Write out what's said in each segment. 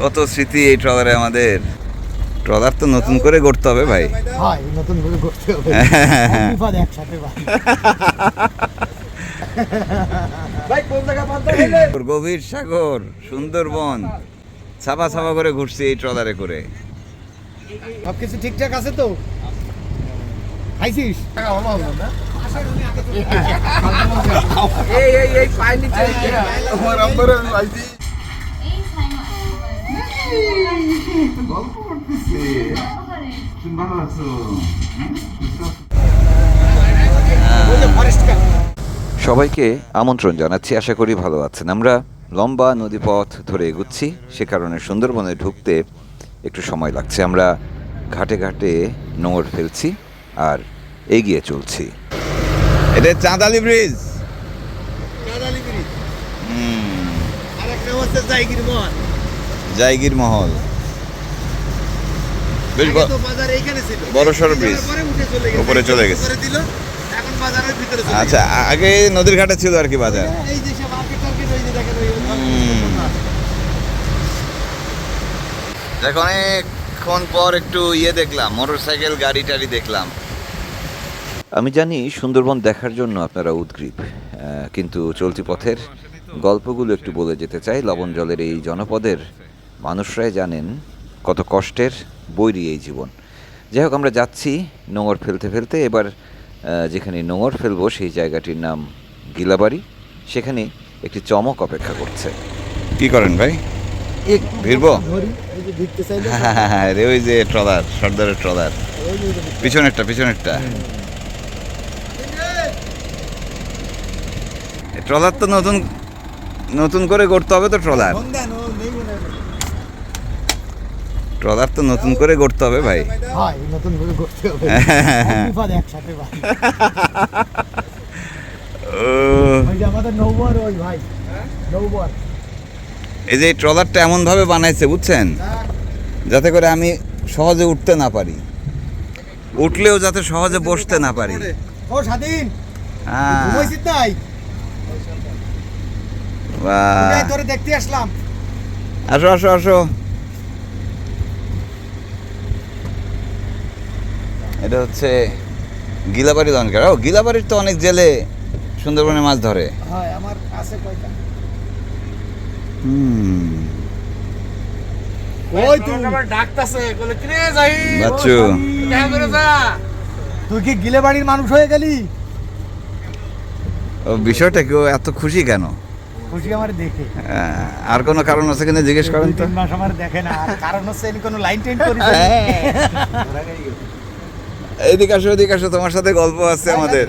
কত স্মৃতি এই ট্রলারে আমাদের? ট্রলার তো নতুন করে গড়তে হবে ভাই। হয় নতুন করে করতে হবে। একসাথে ভাই। ভাই কোন জায়গা পান্তা খেলে গভীর সাগর সুন্দরবন ছাপা ছাপা করে ঘুরছি এই ট্রলারে করে। সব কিছু ঠিকঠাক আছে তো? খাইছিস? সবাইকে আমন্ত্রণ জানাচ্ছি, আশা করি ভালো আছেন। আমরা লম্বা নদীপথ ধরে এগুচ্ছি, সে কারণে সুন্দরবনে ঢুকতে একটু সময় লাগছে। আমরা ঘাটে ঘাটে নোংর ফেলছি আর এগিয়ে চলছি। এটা চাঁদালি ব্রিজ। হচ্ছে জাইগির মহল জায়গির মহল। বেশ বড় সড়ো ব্রিজ। উপরে চলে গেছে। আচ্ছা আগে নদীর ঘাটে ছিল আর কি বাজার। দেখ অনেকক্ষণ পর একটু ইয়ে দেখলাম মোটর সাইকেল গাড়ি টাড়ি দেখলাম। আমি জানি সুন্দরবন দেখার জন্য আপনারা উদ্গ্রীব কিন্তু চলতি পথের গল্পগুলো একটু বলে যেতে চাই। লবণ জলের এই জনপদের মানুষরাই জানেন কত কষ্টের বৈরী এই জীবন। যাই হোক আমরা যাচ্ছি নোঙর ফেলতে ফেলতে। এবার যেখানে নোঙর ফেলব সেই জায়গাটির নাম গিলাবাড়ি। সেখানে একটি চমক অপেক্ষা করছে। কি করেন ভাই? ভিড়বো? হ্যাঁ রে ওই যে ট্রলার সর্দারের ট্রলার। পিছনেরটা পিছনেরটা। ট্রলার তো নতুন নতুন করে করতে হবে তো ট্রলার ফোন দেন ও নেই মনে হয়। ট্রলার তো নতুন করে গড়তে হবে ভাই। নতুন করে করতে হবে। বিপদ একসাথে ভাই। ও। ওই আমাদের নৌবর ওই ভাই। নৌবর। এই যে ট্রলারটা এমন ভাবে বানাইছে বুঝছেন? যাতে করে আমি সহজে উঠতে না পারি। উঠলেও যাতে সহজে বসতে না পারি। ও স্বাধীন। হ্যাঁ। তোরে দেখতে আসলাম। আসো আসো আসো। এটা হচ্ছে গিলাবাড়ি লঙ্কার। ও গিলাবাড়ির তো অনেক জেলে সুন্দরবনে মাছ ধরে। হয় আমার আছে কয়টা? হুম। ওই তুই ডাকতাছে বলে কিরে যাই বাচ্চু। দেখা করে যা তুই কি গিলে বাড়ির মানুষ হয়ে গেলি? ও বিষয়টা কেউ এত খুশি কেন? খুশি আমার দেখে। আর কোনো কারণ আছে কিনা জিজ্ঞেস করেন তো? তিন মাস আমার দেখে না আর কারণ হচ্ছে কোনো লাইন টেন করি এইদিকে আসো এদিকে আসো তোমার সাথে গল্প আছে আমাদের।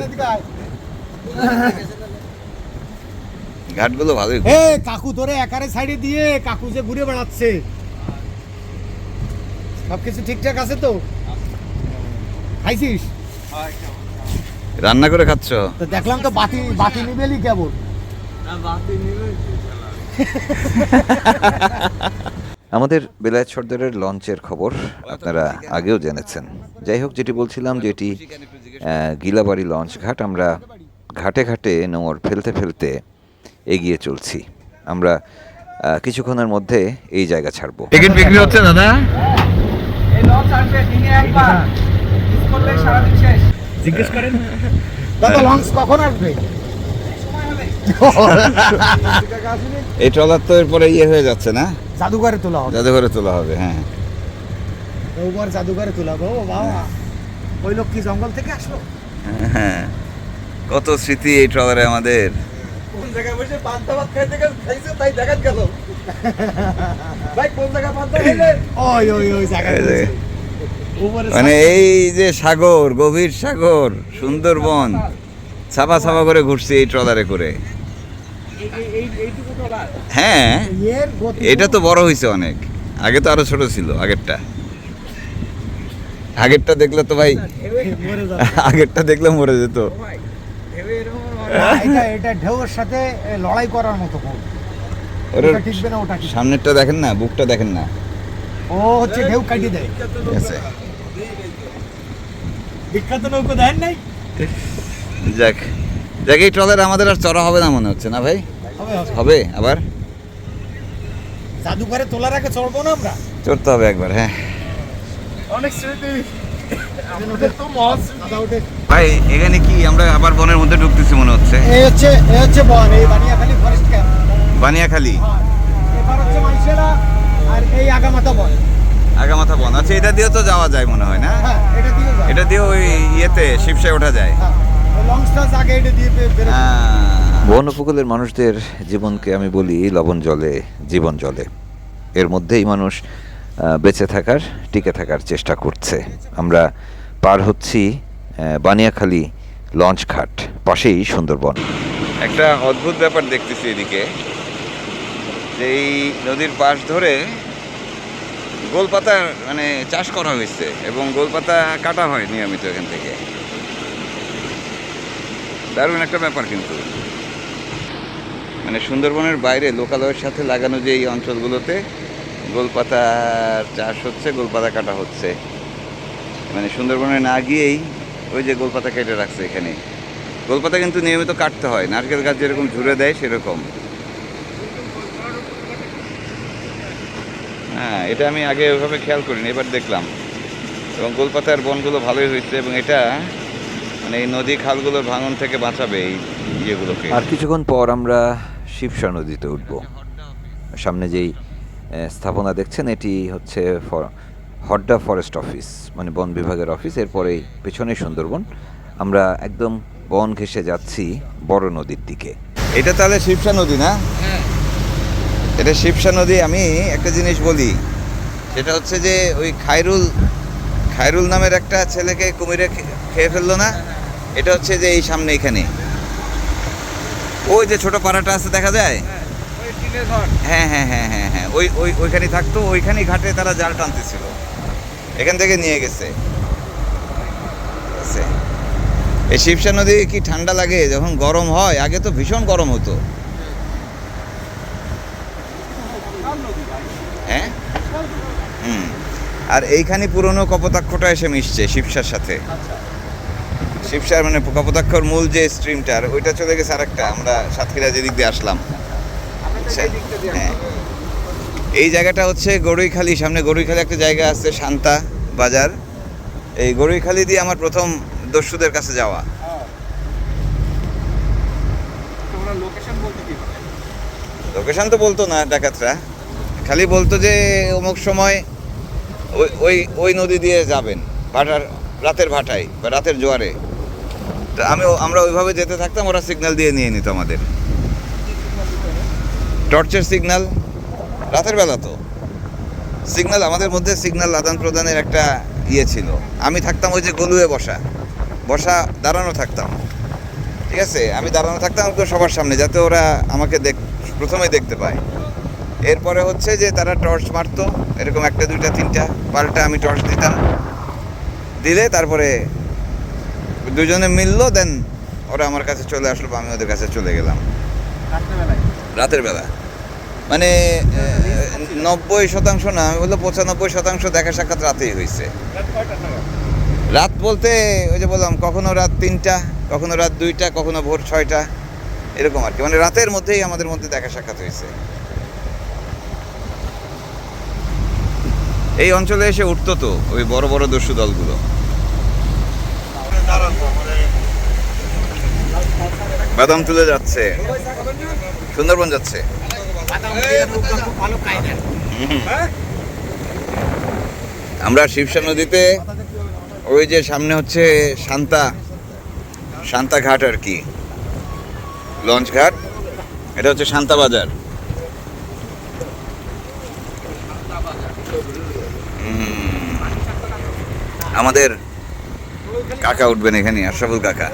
ঘাটগুলো ভালোই এ কাকু তোরে একারে সাইডে দিয়ে কাকু যে ঘুরে বেড়াচ্ছে। সব কিছু ঠিকঠাক আছে তো? খাইছিস? রান্না করে খাচ্ছ? তো দেখলাম তো বাতি বাতি নিবেলি কেবল। আমাদের বেলায়েত সর্দারের লঞ্চের খবর আপনারা আগেও জেনেছেন। যাই হোক যেটি বলছিলাম যে এটি গিলাবাড়ি লঞ্চ ঘাট আমরা ঘাটে ঘাটে নোংর ফেলতে ফেলতে এগিয়ে চলছি। আমরা কিছুক্ষণের মধ্যে এই জায়গা ছাড়বো। টিকিট বিক্রি হচ্ছে দাদা? জিজ্ঞেস করেন। দাদা লঞ্চ কখন আসবে? এই ট্রলার তো এরপরে ইয়ে হয়ে যাচ্ছে না? জাদুঘরে তোলা হবে। জাদুঘরে তোলা হবে হ্যাঁ। ওবার জাদুঘরে তোলা হবে। ও বাবা ওই লোক কি জঙ্গল থেকে আসলো? হ্যাঁ। কত স্মৃতি এই ট্রলারে আমাদের। কোন জায়গায় বসে পান্তা ভাত খাইতে গেল খাইছে তাই দেখাত গেল। ভাই কোন জায়গায় পান্তা খাইলে? ওই ওই ওই জায়গায় এই যে। বসে। উপরে মানে এই যে সাগর গভীর সাগর সুন্দরবন ছাপা ছাপা করে ঘুরছি এই ট্রলারে করে। হ্যাঁ এটা তো বড় হয়েছে অনেক। আগে তো আরও ছোট ছিল আগেরটা। আগেরটা দেখলে তো ভাই আগেরটা দেখলে মরে যেত। এটা ঢেউয়ের সাথে লড়াই করার মতো। সামনেরটা দেখেন না বুকটা দেখেন না। ও হচ্ছে ঢেউ কাটিয়ে দেয়। ঠিক আছে বিখ্যাত নৌকো দেন নাই? যাক। যাক এই ট্রলার আমাদের আর চড়া হবে না মনে হচ্ছে না ভাই? হবে আবার? জাদুঘরে তোলার আগে চড়বো না আমরা? চড়তে হবে একবার হ্যাঁ। অনেক স্মৃতি। ভাই এখানে কি আমরা আবার বনের মধ্যে ঢুকতেছি মনে হচ্ছে? এই হচ্ছে এই হচ্ছে বন এই বানিয়াখালী ফরেস্ট ক্যাম্প বানিয়াখালী? এবার হচ্ছে আর এই আগামাতা বন। আগামাথা বন। আচ্ছা এটা দিয়েও তো যাওয়া যায় মনে হয় না? হ্যাঁ এটা দিয়ে এটা দিয়ে ওই ইয়েতে শিবসায় ওঠা যায়। হ্যাঁ। বেরোয় বন উপকূলের মানুষদের জীবনকে আমি বলি লবণ জলে জীবন জলে। এর মধ্যেই মানুষ বেঁচে থাকার টিকে থাকার চেষ্টা করছে। আমরা পার হচ্ছি বানিয়াখালী লঞ্চ ঘাট পাশেই সুন্দরবন। একটা অদ্ভুত ব্যাপার দেখতেছি এদিকে যে এই নদীর পাশ ধরে গোলপাতা মানে চাষ করা হয়েছে এবং গোলপাতা কাটা হয় নিয়মিত এখান থেকে। দারুণ একটা ব্যাপার কিন্তু। মানে সুন্দরবনের বাইরে লোকালয়ের সাথে লাগানো যে এই অঞ্চলগুলোতে গোলপাতার চাষ হচ্ছে, গোলপাতা কাটা হচ্ছে। মানে সুন্দরবনে না গিয়েই ওই যে গোলপাতা কেটে রাখছে এখানে। গোলপাতা কিন্তু নিয়মিত কাটতে হয়, নারকেল গাছ যেরকম ঝুড়ে দেয় সেরকম। হ্যাঁ এটা আমি আগে ওইভাবে খেয়াল করিনি, এবার দেখলাম। এবং গোলপাতার বনগুলো ভালোই হয়েছে, এবং এটা মানে এই নদী খালগুলোর ভাঙন থেকে বাঁচাবে এই ইয়েগুলোকে। আর কিছুক্ষণ পর আমরা শিবসা নদীতে উঠব। সামনে যেই স্থাপনা দেখছেন এটি হচ্ছে হড্ডা ফরেস্ট অফিস মানে বন বিভাগের অফিস। এরপরেই পেছনে সুন্দরবন। আমরা একদম বন ঘেসে যাচ্ছি বড় নদীর দিকে। এটা তাহলে শিবসা নদী না? এটা শিবসা নদী আমি একটা জিনিস বলি। সেটা হচ্ছে যে ওই খায়রুল খায়রুল নামের একটা ছেলেকে কুমিরে খে- খেয়ে ফেলল না? এটা হচ্ছে যে এই সামনে এখানে। ওই যে ছোট পাড়াটা আছে, দেখা যায়? হ্যাঁ হ্যাঁ হ্যাঁ হ্যাঁ হ্যাঁ। ওই ওই, ওইখানে থাকতো, ওইখানেই ঘাটে তারা জাল টানতেছিল। এখান থেকে নিয়ে গেছে। এই শিবসা নদী কি ঠান্ডা লাগে? যখন গরম হয়, আগে তো ভীষণ গরম হতো। হ্যাঁ? হুম। আর এইখানে পুরনো কপোতাক্ষটা এসে মিশছে শিবসার সাথে। শিবসার মানে কপোতাক্ষর মূল যে স্ট্রিমটার ওইটা চলে গেছে আরেকটা। আমরা সাতক্ষীরা যেদিক দিয়ে আসলাম। আচ্ছা, হ্যাঁ। এই জায়গাটা হচ্ছে গরুইখালি। সামনে গরুইখালি একটা জায়গা আছে শান্তা বাজার। এই গরুইখালি দিয়ে আমার প্রথম দস্যুদের কাছে যাওয়া। তোমরা লোকেশন তো বলতো না ডাকাতরা। খালি বলতো যে অমুক সময় ওই ওই ওই নদী দিয়ে যাবেন ভাটার রাতের ভাটায় বা রাতের জোয়ারে। আমি আমরা ওইভাবে যেতে থাকতাম, ওরা সিগন্যাল দিয়ে নিয়ে নিত আমাদের। টর্চের সিগন্যাল রাতের বেলা তো। সিগন্যাল আমাদের মধ্যে সিগন্যাল আদান প্রদানের একটা ইয়ে ছিল। আমি থাকতাম ওই যে গলুয়ে বসা। বসা দাঁড়ানো থাকতাম। ঠিক আছে? আমি দাঁড়ানো থাকতাম একদম সবার সামনে, যাতে ওরা আমাকে দেখ, প্রথমে দেখতে পায়। এরপরে হচ্ছে যে তারা টর্চ মারতো, এরকম একটা, দুইটা, তিনটা, পাল্টা আমি টর্চ দিতাম। দিলে তারপরে দুজনে মিললো দেন ওরা আমার কাছে চলে আসলো বা আমি ওদের কাছে চলে গেলাম। রাতের বেলা। মানে নব্বই শতাংশ না আমি বলল পঁচানব্বই শতাংশ দেখা সাক্ষাৎ রাতেই হয়েছে রাত রাত বলতে ওই যে বললাম কখনো রাত তিনটা কখনো রাত দুইটা কখনো ভোর ছয়টা এরকম আর কি। মানে রাতের মধ্যেই আমাদের মধ্যে দেখা সাক্ষাৎ হয়েছে এই অঞ্চলে এসে উঠতো তো ওই বড় বড় দস্যু দলগুলো। বাদাম তুলে যাচ্ছে। সুন্দরবন যাচ্ছে। আমরা শিবসা নদীতে, ওই যে সামনে হচ্ছে শান্তা শান্তা ঘাট আর কি। লঞ্চ ঘাট, এটা হচ্ছে শান্তা বাজার। আমাদের কাকা উঠবেন এখানে আশরাফুল কাকা।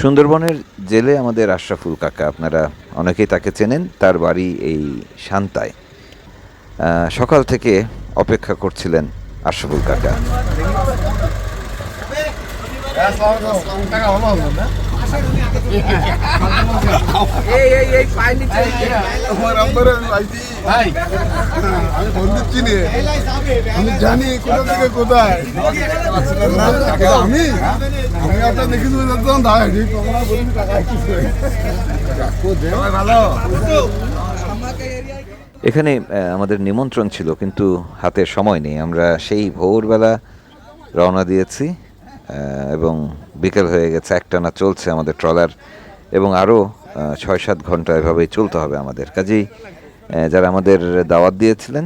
সুন্দরবনের জেলে আমাদের আশরাফুল কাকা আপনারা অনেকেই তাকে চেনেন তার বাড়ি এই শান্তায়। সকাল থেকে অপেক্ষা করছিলেন আশরাফুল কাকা। আমি পাইছি। চিনি আমি জানি কোথা থেকে কোথায়। আমি আমি আপনার দেখি তুমি যেতাম ভালো? এখানে আমাদের নিমন্ত্রণ ছিল কিন্তু হাতে সময় নেই। আমরা সেই ভোরবেলা রওনা দিয়েছি। এবং বিকেল হয়ে গেছে, একটানা চলছে আমাদের ট্রলার এবং আরও ছয় সাত ঘণ্টা এভাবেই চলতে হবে আমাদের। কাজেই যারা আমাদের দাওয়াত দিয়েছিলেন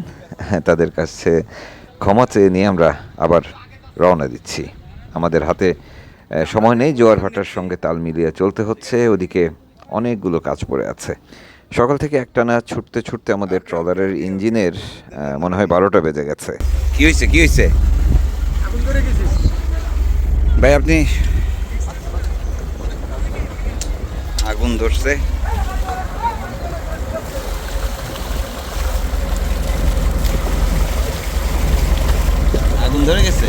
তাদের কাছে ক্ষমা চেয়ে নিয়ে আমরা আবার রওনা দিচ্ছি। আমাদের হাতে সময় নেই, জোয়ার ভাটার সঙ্গে তাল মিলিয়ে চলতে হচ্ছে, ওদিকে অনেকগুলো কাজ পড়ে আছে। সকাল থেকে একটানা ছুটতে ছুটতে আমাদের ট্রলারের ইঞ্জিনের মনে হয় বারোটা বেজে গেছে। কি হয়েছে কি হয়েছে ভাই আপনি আগুন ধরছে। আগুন ধরে গেছে?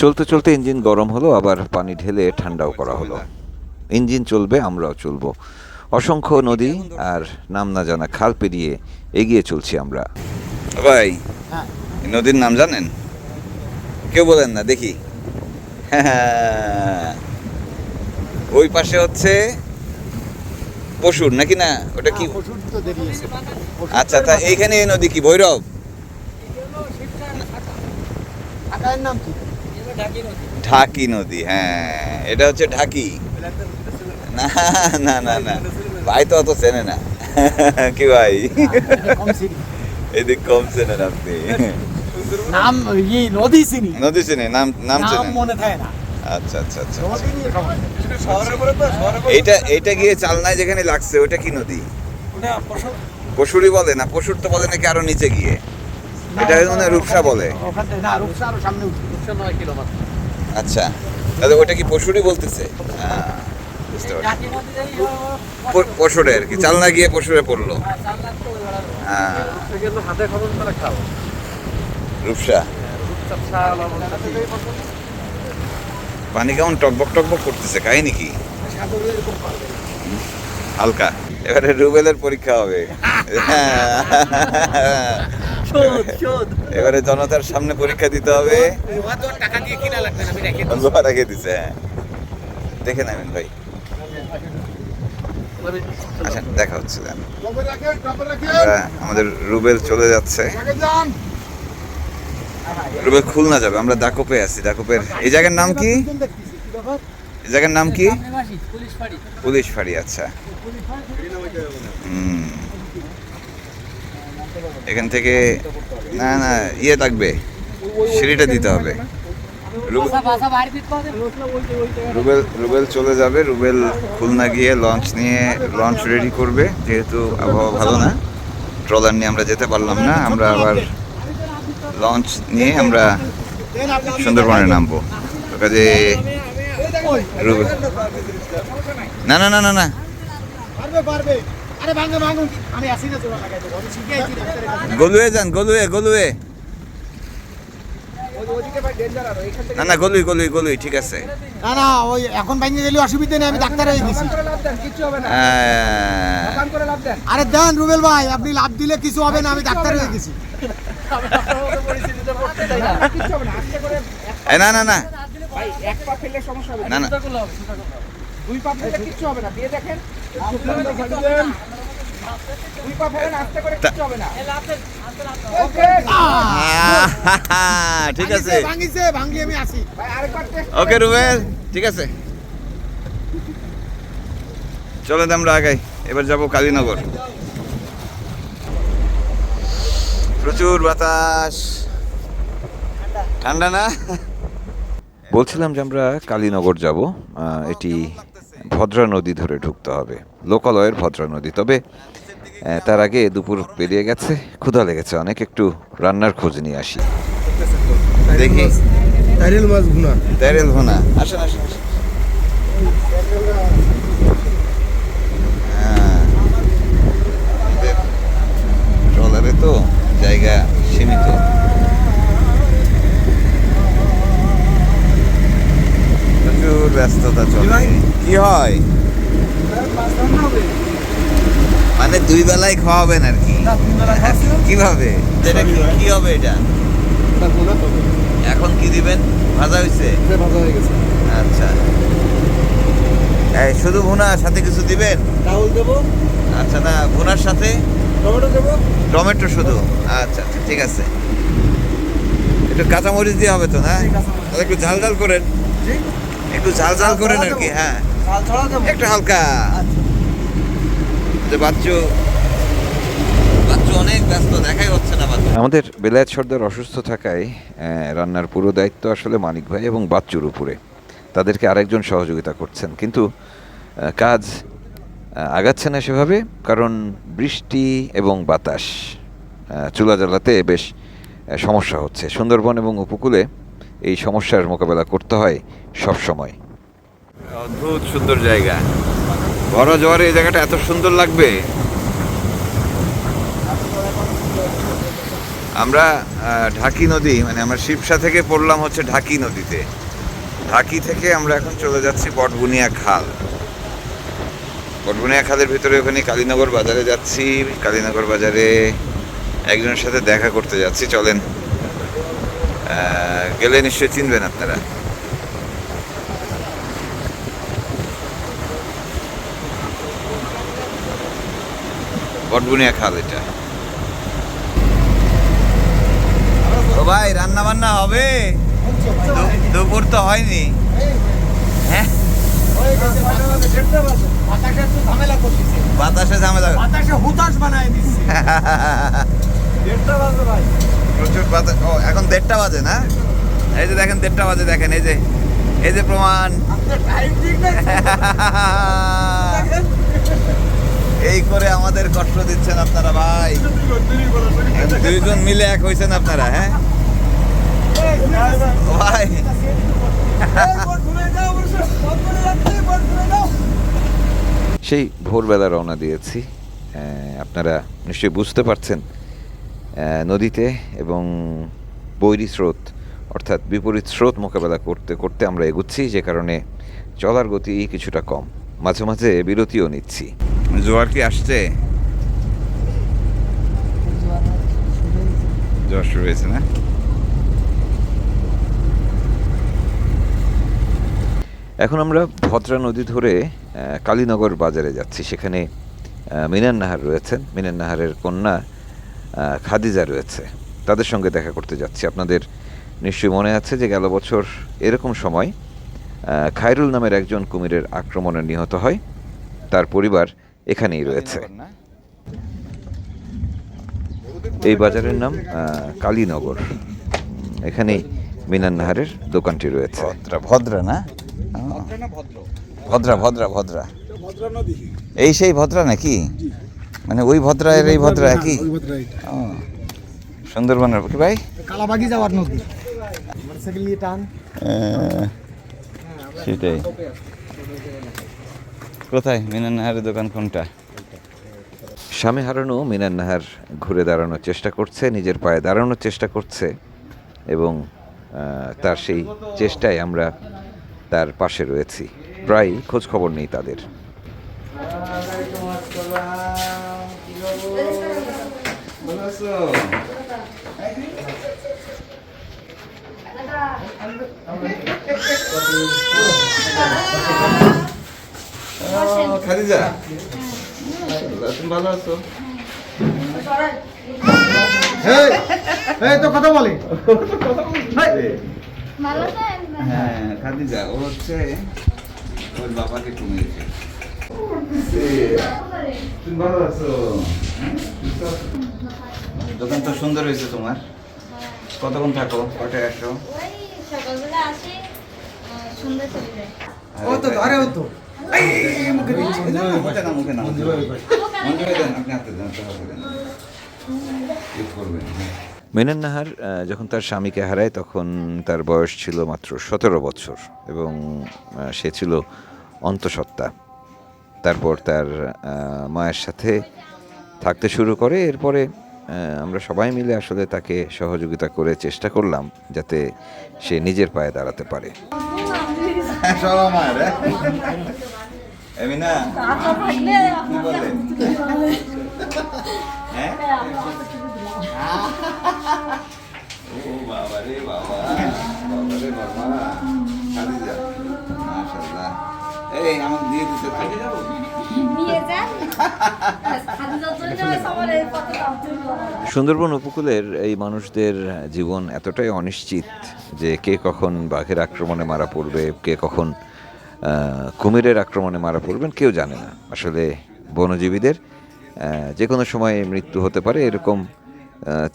চলতে চলতে ইঞ্জিন গরম হলো আবার পানি ঢেলে ঠান্ডাও করা হলো। ইঞ্জিন চলবে আমরাও চলবো। অসংখ্য নদী আর নাম না জানা খাল পেরিয়ে এগিয়ে চলছি আমরা। ভাই হ্যাঁ। নদীর নাম জানেন? কেউ বলেন না দেখি। ওই পাশে হচ্ছে পশুর নাকি না? ওটা কি? আচ্ছা তা এইখানে এই নদী কি ভৈরব? ঢাকি নদী হ্যাঁ এটা হচ্ছে ঢাকি। না না না না ভাই তো অত চেনে না। কি ভাই? এদিক কম চেনেন আপনি। নাম ই নদী চিনি। নদী চেনে নাম নাম চেনেন। মনে থাকে না। আচ্ছা আচ্ছা আচ্ছা পরে এইটা এইটা গিয়ে চালনায় যেখানে লাগছে ওটা কি নদী? ওটা পশুরি বলে না? পশুর তো বলে নাকি আরও নিচে গিয়ে? এটা মানে রূপসা বলে। আচ্ছা। তাহলে ওটা কি পশুরি বলতেছে? আহ, বুঝতে পারছি পশুরে আর কি চালনা গিয়ে পশুরে পড়ল। হ্যাঁ। রূপসা। পানি কেমন টকবক টকবক করতেছে কাহিনি কি? হালকা। এবারে রুবেলের পরীক্ষা হবে। এবারে জনতার সামনে পরীক্ষা দিতে হবে। লোহা রেখে দিছে হ্যাঁ। দেখে নেবেন ভাই। আচ্ছা দেখা হচ্ছে আমাদের রুবেল চলে যাচ্ছে। রুবেল খুলনা যাবে। আমরা দাকোপে আছি দাকোপের। এই জায়গার নাম কি? এই জায়গার নাম কি? পুলিশ ফাঁড়ি আচ্ছা। হুম। এখান থেকে না না ইয়ে থাকবে সিঁড়িটা দিতে হবে। রুবেল রুবেল চলে যাবে রুবেল খুলনা গিয়ে লঞ্চ নিয়ে লঞ্চ রেডি করবে যেহেতু আবহাওয়া ভালো না। ট্রলার নিয়ে আমরা যেতে পারলাম না আমরা আবার লঞ্চ নিয়ে আমরা সুন্দরবনে নামবো। কাজে রুবেল না না না না না। পারবে পারবে। আরে ভাঙে ভাঙুন আমি আসি না জোড়া লাগাই দেবো। আমি শিখে আইছি ডাক্তারের কাছে। গলুয়ে যান গলুয়ে গলুয়ে ওইদিকে ভাই ডেঞ্জার আর এখান থেকে না না গলুই গলুই গলুই ঠিক আছে না না ওই এখন ভাঙে গেলে অসুবিধা নেই আমি ডাক্তার হয়ে গেছি করে লাভ দেন কিচ্ছু হবে না আহ, কাম করে লাভ দেন আরে দেন রুবেল ভাই আপনি লাভ দিলে কিছু হবে না আমি ডাক্তার হয়ে গেছি না না আস্তে করে এ, না না না ভাই এক পা ফেললে সমস্যা হবে না না দুই পা ফেললে কিচ্ছু হবে না দিয়ে দেখেন ঠিক আছে। ওকে রুবেল, ঠিক আছে। চলেন আমরা আগাই। এবার যাব কালীনগর। প্রচুর বাতাস। ঠান্ডা না? বলছিলাম যে আমরা কালীনগর যাব। এটি ভদ্রা নদী ধরে ঢুকতে হবে। লোকালয়ের ভদ্রা নদী তবে তার আগে দুপুর পেরিয়ে গেছে। ক্ষুধা লেগেছে অনেক। একটু রান্নার খোঁজ নিয়ে আসি। দেখি। তাইরেল মাছ ভুনা। তেরেল ভোনা। আসেন আসেন আসেন। হ্যাঁ। ট্রলারে তো জায়গা সীমিত। প্রচুর ব্যস্ততা চলে। কি হয়? মানে দুই বেলায় খাওয়াবেন আর কি কীভাবে? এটা কি- হবে এটা? এখন কি দিবেন? ভাজা হয়েছে ভাজা হয়ে গেছে। আচ্ছা। এই শুধু ভুনা সাথে কিছু দিবেন? দেবো। আচ্ছা না ভুনার সাথে? টমেটো দেবো। টমেটো শুধু? আচ্ছা আচ্ছা ঠিক আছে। একটু কাঁচামরিচ দিয়ে হবে তো না? একটু ঝাল ঝাল করেন। একটু ঝাল ঝাল করেন আর কি হ্যাঁ। একটু হালকা। যে বাচ্চু বাচ্চু অনেক ব্যস্ত দেখাই হচ্ছে না আমাদের বেলায়েত সর্দার অসুস্থ থাকায় রান্নার পুরো দায়িত্ব আসলে মানিক ভাই এবং বাচ্চুর উপরে। তাদেরকে আরেকজন সহযোগিতা করছেন। কিন্তু কাজ আগাচ্ছে না সেভাবে কারণ বৃষ্টি এবং বাতাস চুলা জ্বালাতে বেশ সমস্যা হচ্ছে। সুন্দরবন এবং উপকূলে এই সমস্যার মোকাবেলা করতে হয় সব সময়। অদ্ভুত সুন্দর জায়গা। বড় জোয়ারে এই জায়গাটা এত সুন্দর লাগবে। আমরা ঢাকি নদী মানে আমরা শিবসা থেকে পড়লাম হচ্ছে ঢাকি নদীতে। ঢাকি থেকে আমরা এখন চলে যাচ্ছি বটবুনিয়া খাল। বটবুনিয়া খালের ভিতরে ওখানে কালীনগর বাজারে যাচ্ছি। কালীনগর বাজারে একজনের সাথে দেখা করতে যাচ্ছি। চলেন। গেলে নিশ্চয়ই চিনবেন আপনারা। বটবুনিয়া খাল এটা। ও ভাই রান্না বান্না হবে? দুপুর তো হয়নি। হ্যাঁ? বাতাসে ঝামেলা বাতাসে হুতাশ বানায় দিচ্ছে। দেড়টা বাজে ভাই। প্রচুর বাতাস ও, এখন দেড়টা বাজে না? এই যে দেখেন, দেড়টা বাজে দেখেন, এই যে এই যে প্রমাণ। এই করে আমাদের কষ্ট দিচ্ছেন আপনারা ভাই। দুইজন মিলে এক হয়েছেন আপনারা হ্যাঁ? ভাই। সেই ভোরবেলা রওনা দিয়েছি। আপনারা নিশ্চয়ই বুঝতে পারছেন নদীতে এবং বৈরী স্রোত অর্থাৎ বিপরীত স্রোত মোকাবেলা করতে করতে আমরা এগুচ্ছি যে কারণে চলার গতি কিছুটা কম। মাঝে মাঝে বিরতিও নিচ্ছি। জোয়ার কি আসছে? জোয়ার শুরু হয়েছে। না? এখন আমরা ভদ্রা নদী ধরে কালীনগর বাজারে যাচ্ছি। সেখানে মিনান নাহার রয়েছেন। মিনান নাহারের কন্যা খাদিজা রয়েছে। তাদের সঙ্গে দেখা করতে যাচ্ছি। আপনাদের নিশ্চয়ই মনে আছে যে গেল বছর এরকম সময় খায়রুল নামের একজন কুমিরের আক্রমণে নিহত হয়। তার পরিবার এখানেই রয়েছে। এই বাজারের নাম কালীনগর। এখানেই মিনান নাহারের দোকানটি রয়েছে। ভদ্রা ভদ্রা না? ভদ্রা ভদ্রা। ভদ্রা এই সেই ভদ্রা নাকি? মানে ওই ভদ্রা এর এই ভদ্রা একই? সুন্দরবনের কি ভাই? কালাবাগি যাওয়ার নদী। মোটরসাইকেল নিয়ে টান। সেটাই। কোথায়? মিনান নাহারের দোকান কোনটা? স্বামী হারানো মিনান নাহার ঘুরে দাঁড়ানোর চেষ্টা করছে নিজের পায়ে দাঁড়ানোর চেষ্টা করছে এবং তার সেই চেষ্টায় আমরা তার পাশে রয়েছি। প্রায় খোঁজ খবর নেই তাদের। খাদিজা। তুমি ভালো আছো? এই তো কথা বলে। হ্যাঁ খাদিজা ও হচ্ছে ওর বাবাকে কমিয়েছে তুমি ভালো আছো? হ্যাঁ? আছো? দোকান তো সুন্দর হয়েছে তোমার। কতক্ষণ থাকো? কটায় আসো? ওই সকালবেলা আসি সন্ধ্যা চলে যায় ও তো তো ঠিক করবেন মেনন নাহার যখন তার স্বামীকে হারায় তখন তার বয়স ছিল মাত্র সতেরো বছর এবং সে ছিল অন্তঃসত্ত্বা। তারপর তার মায়ের সাথে থাকতে শুরু করে এরপরে আমরা সবাই মিলে আসলে তাকে সহযোগিতা করে চেষ্টা করলাম যাতে সে নিজের পায়ে দাঁড়াতে পারে। হ্যাঁ? ও বাবা রে বাবা বাবা রে বাবা এই আমাকে দিয়ে দিতে নিয়ে যান। সুন্দরবন উপকূলের এই মানুষদের জীবন এতটাই অনিশ্চিত যে কে কখন বাঘের আক্রমণে মারা পড়বে কে কখন কুমিরের আক্রমণে মারা পড়বেন কেউ জানে না। আসলে বনজীবীদের যে কোনো সময় মৃত্যু হতে পারে এরকম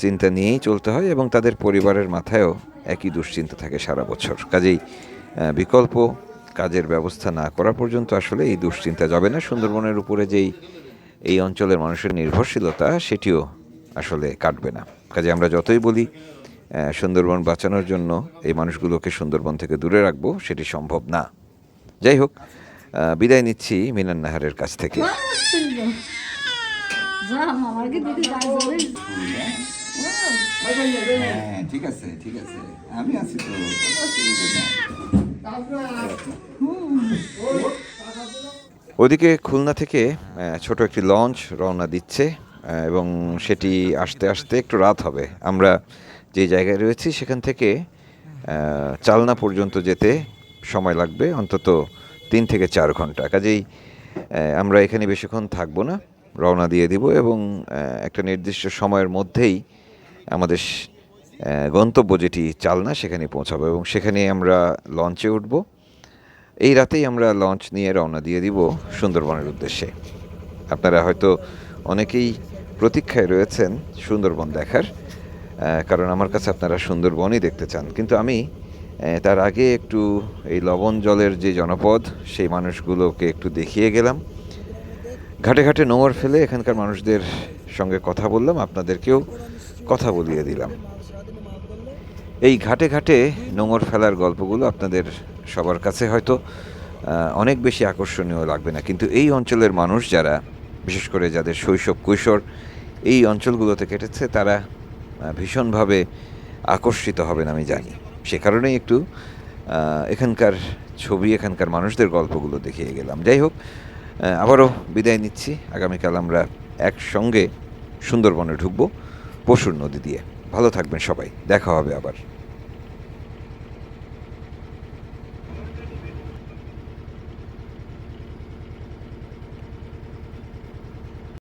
চিন্তা নিয়েই চলতে হয় এবং তাদের পরিবারের মাথায়ও একই দুশ্চিন্তা থাকে সারা বছর। কাজেই বিকল্প কাজের ব্যবস্থা না করা পর্যন্ত আসলে এই দুশ্চিন্তা যাবে না। সুন্দরবনের উপরে যেই এই অঞ্চলের মানুষের নির্ভরশীলতা, সেটিও আসলে কাটবে না। কাজে আমরা যতই বলি সুন্দরবন বাঁচানোর জন্য এই মানুষগুলোকে সুন্দরবন থেকে দূরে রাখব, সেটি সম্ভব না। যাই হোক বিদায় নিচ্ছি মিনান নাহারের কাছ থেকে। হ্যাঁ ঠিক আছে ঠিক আছে। আমি আছি তো। ওদিকে খুলনা থেকে ছোট একটি লঞ্চ রওনা দিচ্ছে এবং সেটি আসতে আসতে একটু রাত হবে। আমরা যে জায়গায় রয়েছি সেখান থেকে চালনা পর্যন্ত যেতে সময় লাগবে, অন্তত তিন থেকে চার ঘণ্টা। কাজেই আমরা এখানে বেশিক্ষণ থাকব না, রওনা দিয়ে দিব এবং একটা নির্দিষ্ট সময়ের মধ্যেই আমাদের গন্তব্য যেটি চালনা, সেখানে পৌঁছাবো এবং সেখানে আমরা লঞ্চে উঠব। এই রাতেই আমরা লঞ্চ নিয়ে রওনা দিয়ে দিব সুন্দরবনের উদ্দেশ্যে। আপনারা হয়তো অনেকেই প্রতীক্ষায় রয়েছেন সুন্দরবন দেখার কারণ আমার কাছে আপনারা সুন্দরবনই দেখতে চান। কিন্তু আমি তার আগে একটু এই লবণ জলের যে জনপদ, সেই মানুষগুলোকে একটু দেখিয়ে গেলাম। ঘাটে ঘাটে নোংর ফেলে এখানকার মানুষদের সঙ্গে কথা বললাম, আপনাদেরকেও কথা বলিয়ে দিলাম। এই ঘাটে ঘাটে নোংর ফেলার গল্পগুলো আপনাদের সবার কাছে হয়তো অনেক বেশি আকর্ষণীয় লাগবে না। কিন্তু এই অঞ্চলের মানুষ যারা, বিশেষ করে যাদের শৈশব কৈশোর, এই অঞ্চলগুলোতে কেটেছে, তারা ভীষণভাবে আকর্ষিত হবেন আমি জানি। সে কারণেই একটু এখানকার ছবি, এখানকার মানুষদের গল্পগুলো দেখিয়ে গেলাম। যাই হোক আবারও বিদায় নিচ্ছি। আগামীকাল আমরা একসঙ্গে সুন্দরবনে ঢুকবো, পশুর নদী দিয়ে। ভালো থাকবেন সবাই। দেখা হবে আবার।